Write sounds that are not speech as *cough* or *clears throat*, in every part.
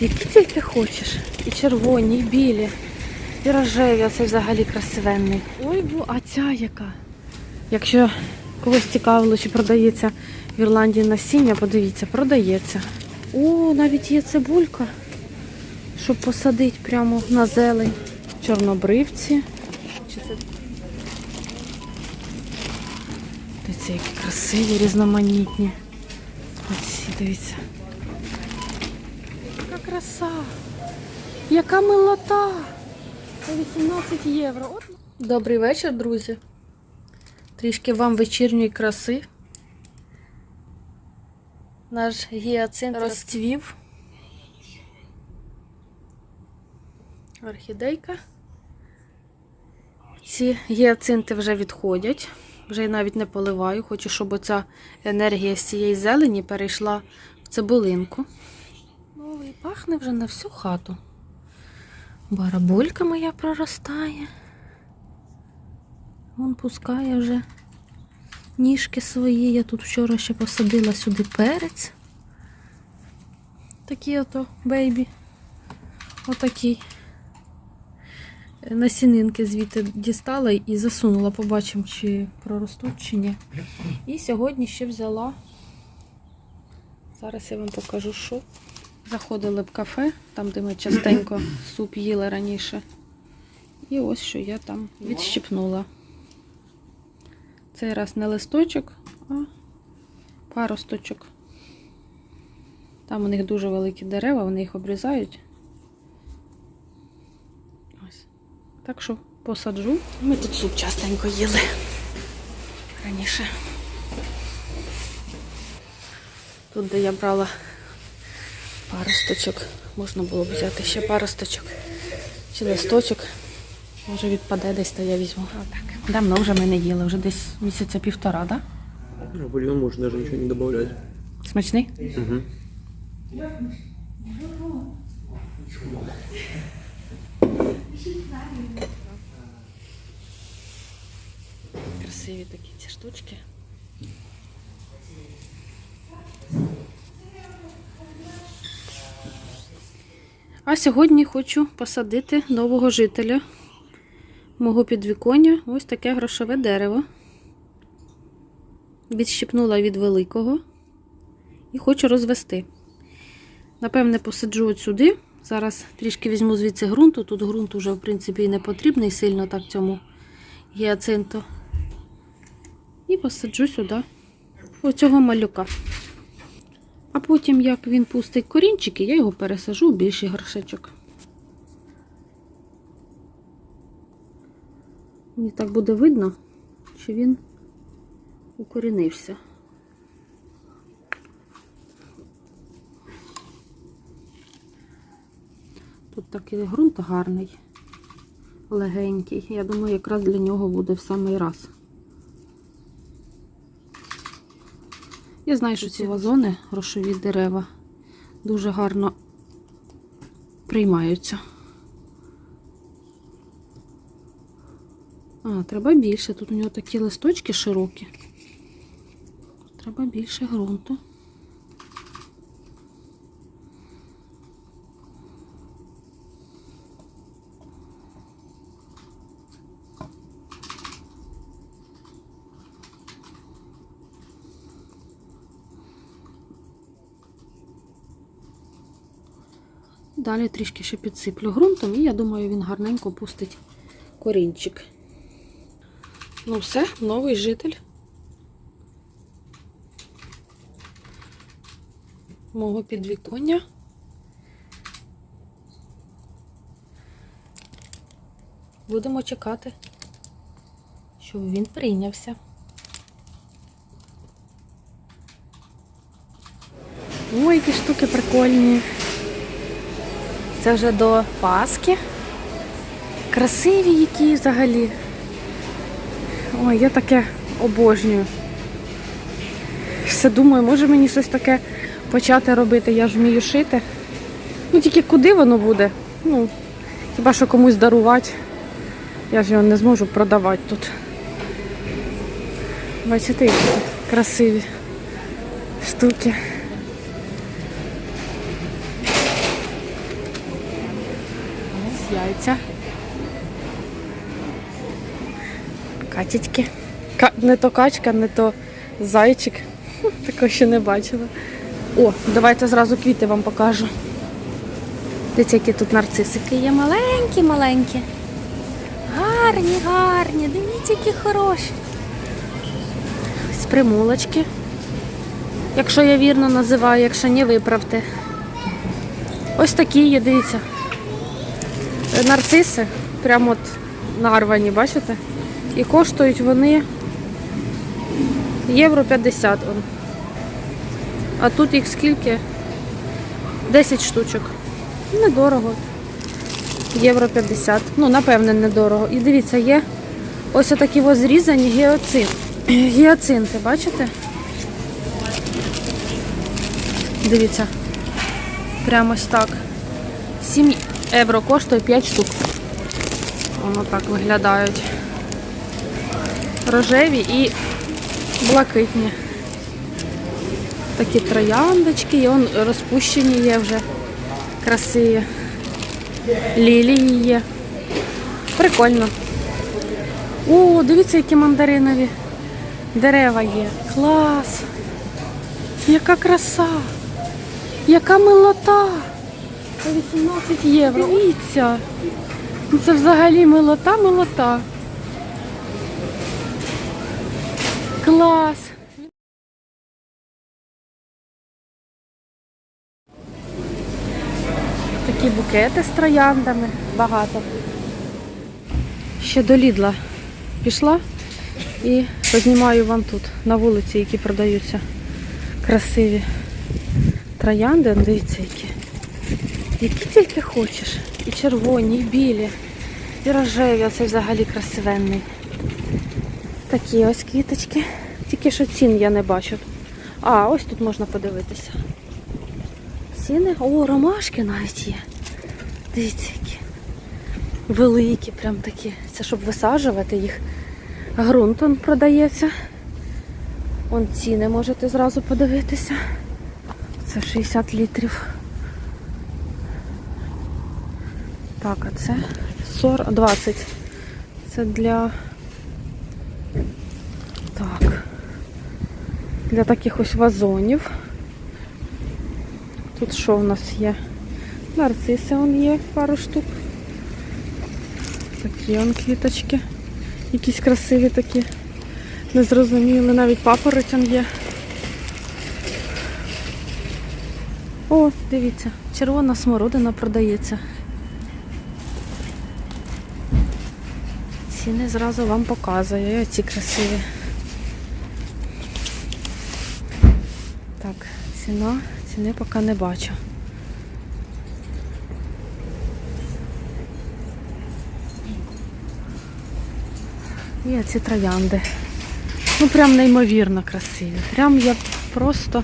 Які тільки хочеш. І червоні, і білі, і рожеві, а це взагалі красивенний. Ой, бо, а ця яка? Якщо когось цікавило, чи продається в Ірландії насіння, подивіться, продається. О, навіть є цибулька, щоб посадити прямо на зелень. Чорнобривці. Чи це... Дивіться, які красиві, різноманітні. Оці, дивіться. Яка краса! Яка милота! По 18 євро. От. Добрий вечір, друзі. Трішки вам вечірньої краси. Наш гіацинт розцвів. Орхідейка. Ці гіацинти вже відходять. Вже я навіть не поливаю. Хочу, щоб оця енергія з цієї зелені перейшла в цибулинку. І пахне вже на всю хату. Барабулька моя проростає. Вон пускає вже ніжки свої. Я тут вчора ще посадила сюди перець. Такі ото бейбі. Отакий. Насінинки звідти дістала і засунула, побачимо, чи проростуть, чи ні. І сьогодні ще взяла. Зараз я вам покажу, що. Заходили в кафе, там, де ми частенько *clears throat* суп їли раніше. І ось що я там відщипнула. Цей раз не листочок, а паросточок. Там у них дуже великі дерева, вони їх обрізають. Ось. Так що посаджу. Ми тут суп частенько їли раніше. Тут, де я брала паросточок, можна було б взяти ще паросточок чи листочок. Може відпаде десь, то я візьму. Отак. Давно вже ми не їли, вже десь місяця півтора, так? Да? А бульон можно даже ничего не добавлять. Смачний? Угу. Красиві такі ці штучки. А сьогодні хочу посадити нового жителя мого підвіконня. Ось таке грошове дерево. Відщипнула від великого і хочу розвести. Напевне, посаджу от сюди. Зараз трішки візьму звідси ґрунту. Тут ґрунт уже, в принципі, і не потрібний сильно так цьому гіацинту. І посаджу сюди оцього малюка. А потім, як він пустить корінчики, я його пересажу в більший горшечок. Мені так буде видно, що він укорінився. Тут такий ґрунт гарний, легенький. Я думаю, якраз для нього буде в самий раз. Я знаю, що ці вазони, грошові дерева, дуже гарно приймаються. А, треба більше. Тут у нього такі листочки широкі. Треба більше ґрунту. Далі трішки ще підсиплю ґрунтом і я думаю, він гарненько пустить корінчик. Ну все, новий житель. Мого підвіконня. Будемо чекати, щоб він прийнявся. Ой, які штуки прикольні. Це вже до Пасхи. Красиві які взагалі. Ой, я таке обожнюю. Все думаю, може мені щось таке почати робити. Я ж вмію шити. Ну тільки куди воно буде? Ну, хіба що комусь дарувати. Я ж його не зможу продавати тут. Бачите, які тут красиві штуки. Яйця. Катічки. Ка... Не то качка, не то зайчик. *laughs* Такого ще не бачила. О, давайте зразу квіти вам покажу. Дивіться, які тут нарцисики є маленькі, маленькі. Гарні, гарні. Дивіться, які хороші. З примулочки. Якщо я вірно називаю, якщо ні, виправте. Ось такі є, дивіться. Нарциси, прямо от нарвані, бачите? І коштують вони євро 50. Он. А тут їх скільки? 10 штучок. Недорого. Євро 50. Ну, напевне, недорого. І дивіться, є ось такі зрізані гіацин. *clears throat* гіацинти, бачите? Дивіться. Прямо ось так. 7 євро коштує 5 штук. Воно так виглядають. Рожеві і блакитні. Такі трояндочки, і он розпущені є вже красиві. Лілії є. Прикольно. О, дивіться, які мандаринові дерева є. Клас! Яка краса! Яка милота! По 18 євро. Дивіться. Ну, Це взагалі милота, милота. Клас! Такі букети з трояндами. Багато. Ще до Лідла пішла і познімаю вам тут, на вулиці, які продаються красиві троянди. Дивіться, які. Які тільки хочеш. І червоні, і білі, і рожеві. Оце взагалі красивенний. Такі ось квіточки. Тільки що цін я не бачу. А, ось тут можна подивитися. Ціни. О, ромашки навіть є. Дивіться, які. Великі, прям такі. Це щоб висаджувати їх. Грунт он продається. Вон ціни можете зразу подивитися. Це 60 літрів. Так, а це 40, 20. Це для. Так. Для таких ось вазонів. Тут що в нас є? Нарциси он є, пару штук. Такі он квіточки. Якісь красиві такі. Незрозумілі, навіть папороть он є. О, дивіться, червона смородина продається. Ціни зразу вам показую. І оці красиві. Так, ціна, ціни поки не бачу. І ці троянди. Ну прям неймовірно красиві. Прям я просто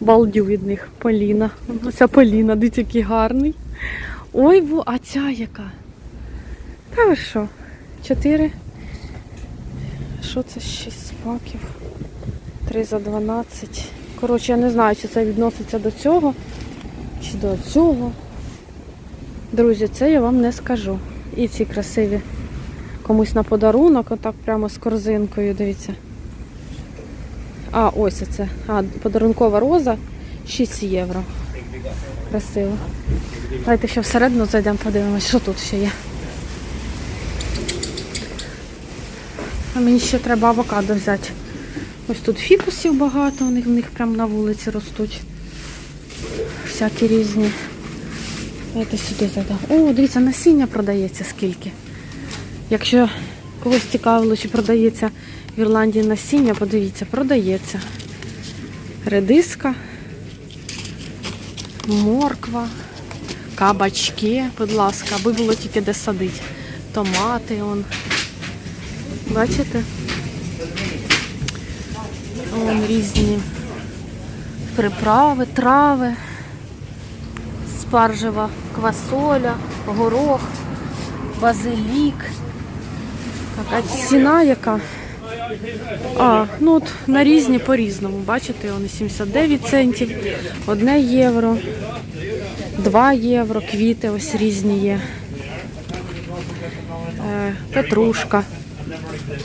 балдю від них. Поліна. Оця Поліна, дивіться, який гарний. Ой, а ця яка? Та ви що? Чотири. Що це? Шість паків. Три за 12. Коротше, я не знаю, чи це відноситься до цього, чи до цього. Друзі, це я вам не скажу. І ці красиві. Комусь на подарунок, отак прямо з корзинкою, дивіться. А, ось це. А, подарункова роза 6 євро. Красиво. Давайте ще всередину зайдемо, подивимось, що тут ще є. А мені ще треба авокадо взяти. Ось тут фікусів багато, у них в них прямо на вулиці ростуть. Всякі різні. Давайте сюди зайдемо. О, дивіться, насіння продається скільки. Якщо когось цікавило, чи продається в Ірландії насіння, подивіться, продається. Редиска, морква, кабачки, будь ласка, аби було тільки де садити. Томати, он. Бачите? Вон різні приправи, трави, спаржева квасоля, горох, базилік. Так, а ціна яка? А, ну от на різні по-різному. Бачите, вони 79 центів, 1 євро. 2 євро, квіти ось різні є. Е, Петрушка.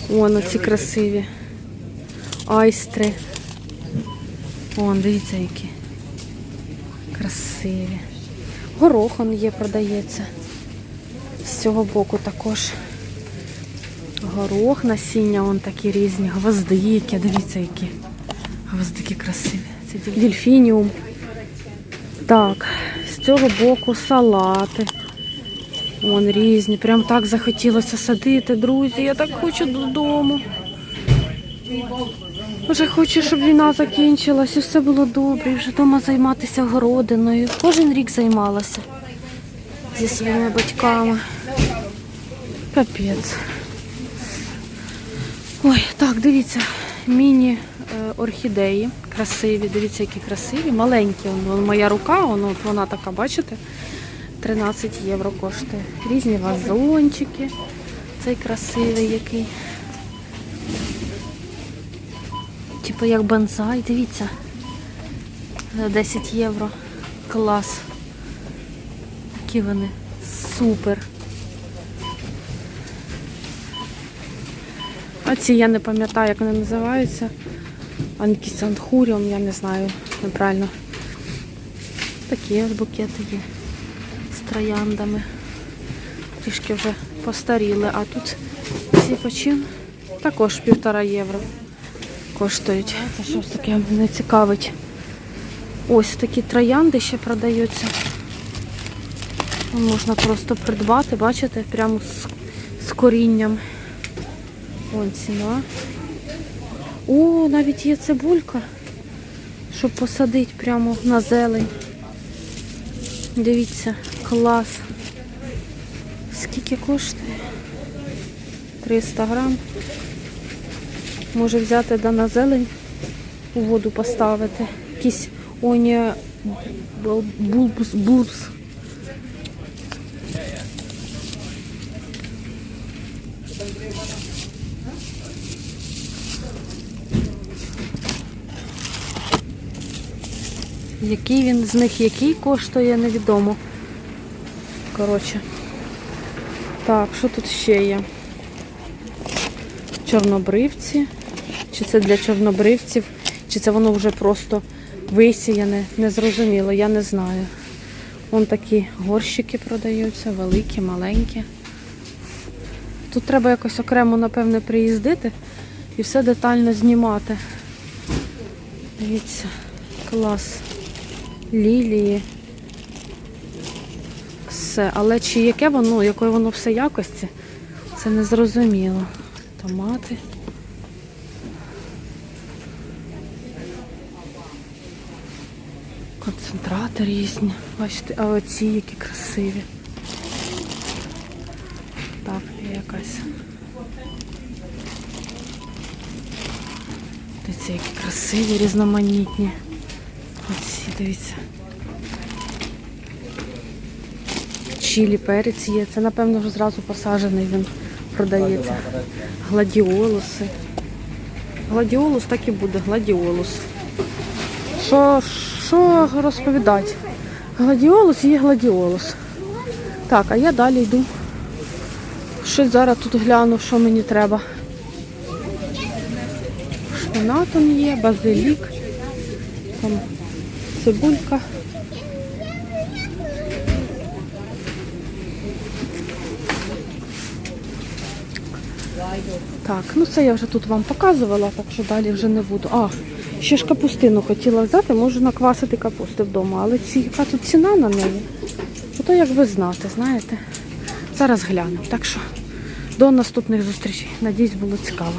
Вон оці красиві. Айстри. Вон, дивіться, які. Красиві. Горох он є, продається. З цього боку також. Горох, насіння, вон такі різні. Гвоздики, дивіться, які. Гвоздики красиві. Це дельфініум. Так, з цього боку салати. Вон різні. Прям так захотілося садити, друзі. Я так хочу додому. Вже хочу, щоб війна закінчилась і все було добре. І вже вдома займатися городиною. Кожен рік займалася зі своїми батьками. Капець. Ой, так, дивіться, міні е, орхідеї. Красиві, дивіться, які красиві, маленькі. Вон, моя рука, вон, вона така, бачите? 13 євро коштує. Різні вазончики. Цей красивий який. Типу як бонсай, дивіться. За 10 євро. Клас. Які вони. Супер. А ці я не пам'ятаю, як вони називаються. Анкісанхуріум, я не знаю неправильно. Такі ось букети є трояндами. Трішки вже постаріли, а тут ці почин також півтора євро коштують. Це щось таке мене цікавить. Ось такі троянди ще продаються. Можна просто придбати, бачите, прямо з, з корінням. Вон ціна. О, навіть є цибулька, щоб посадити прямо на зелень. Дивіться, клас. Скільки коштує? 300 грам. Може взяти да на зелень у воду поставити. Якісь оні булбус, булбус. Який він з них який коштує, невідомо. Коротше. Так, що тут ще є? Чорнобривці. Чи це для чорнобривців, чи це воно вже просто висіяне, незрозуміло, я не знаю. Вон такі горщики продаються, великі, маленькі. Тут треба якось окремо, напевне, приїздити і все детально знімати. Дивіться, клас. Лілії. Все. Але чи яке воно, якої воно все якості, це не зрозуміло. Томати. Концентрати різні. Бачите, а оці які красиві. Так, якась. Дивіться, які красиві, різноманітні. Оці, дивіться. Чилі перець є. Це, напевно, вже зразу посаджений він продається. Гладіолуси. Гладіолус так і буде, гладіолус. Що, що розповідати? Гладіолус є гладіолус. Так, а я далі йду. Щось зараз тут гляну, що мені треба. Шпинат он є, базилік, там цибулька. Так, ну це я вже тут вам показувала, так що далі вже не буду. А, ще ж капустину хотіла взяти, можу наквасити капусти вдома, але ці, яка тут ціна на неї? то як ви знати, знаєте. Зараз глянемо. Так що до наступних зустрічей. Надіюсь, було цікаво.